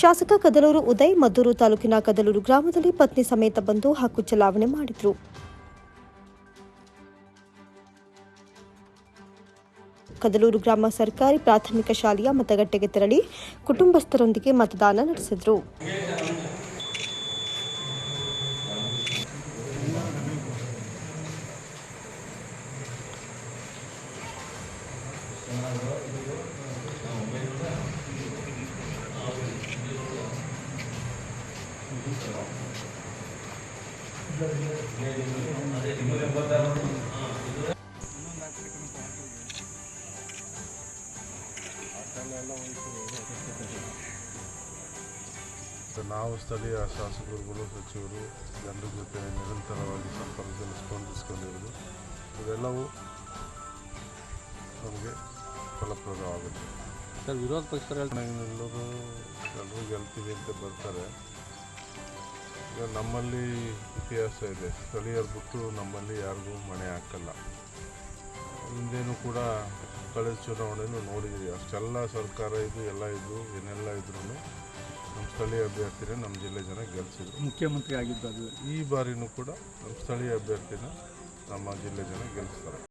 ಶಾಸಕ ಕದಲೂರು ಉದಯ್ ಮದ್ದೂರು ತಾಲೂಕಿನ ಕದಲೂರು ಗ್ರಾಮದಲ್ಲಿ ಪತ್ನಿ ಸಮೇತ ಬಂದು ಹಕ್ಕು ಚಲಾವಣೆ ಮಾಡಿದರು. ಕದಲೂರು ಗ್ರಾಮ ಸರ್ಕಾರಿ ಪ್ರಾಥಮಿಕ ಶಾಲೆಯ ಮತಗಟ್ಟೆಗೆ ತೆರಳಿ ಕುಟುಂಬಸ್ಥರೊಂದಿಗೆ ಮತದಾನ ನಡೆಸಿದರು. ನಾವು ಸ್ಥಳೀಯ ಶಾಸಕರುಗಳು ಸಚಿವರು ಜನರ ಜೊತೆ ನಿರಂತರವಾಗಿ ಸಂಪರ್ಕದಲ್ಲಿ ಸ್ಪಂದಿಸ್ಕೊಂಡಿರೋದು ಇದೆಲ್ಲವೂ ನಮಗೆ ಫಲಪ್ರದವಾಗುತ್ತೆ ಸರ್ ವಿರೋಧ ಪಕ್ಷ ಎಲ್ಲರೂ ಎಲ್ಲರೂ ಗೆಲ್ತೀವಿ ಅಂತ ಬರ್ತಾರೆ. ನಮ್ಮಲ್ಲಿ ಇತಿಹಾಸ ಇದೆ. ಸ್ಥಳೀಯರು ಬಿಟ್ಟು ನಮ್ಮಲ್ಲಿ ಯಾರಿಗೂ ಮಣೆ ಹಾಕಲ್ಲ. ಹಿಂದೇನು ಕೂಡ ಕಳೆದ ಚುನಾವಣೆನೂ ನೋಡಿದ್ದೀವಿ ಅಷ್ಟೆಲ್ಲ ಸರ್ಕಾರ ಇದು ಎಲ್ಲ ಇದು ಏನೆಲ್ಲ ಇದ್ರೂ ನಮ್ಮ ಸ್ಥಳೀಯ ಅಭ್ಯರ್ಥಿನೇ ನಮ್ಮ ಜಿಲ್ಲೆ ಜನ ಗೆಲ್ಲಿಸಿದ್ರು ಮುಖ್ಯಮಂತ್ರಿ ಆಗಿದ್ದು ಅದು. ಈ ಬಾರಿನೂ ಕೂಡ ನಮ್ಮ ಸ್ಥಳೀಯ ಅಭ್ಯರ್ಥಿನ ನಮ್ಮ ಜಿಲ್ಲೆ ಜನ ಗೆಲ್ಲಿಸ್ತಾರೆ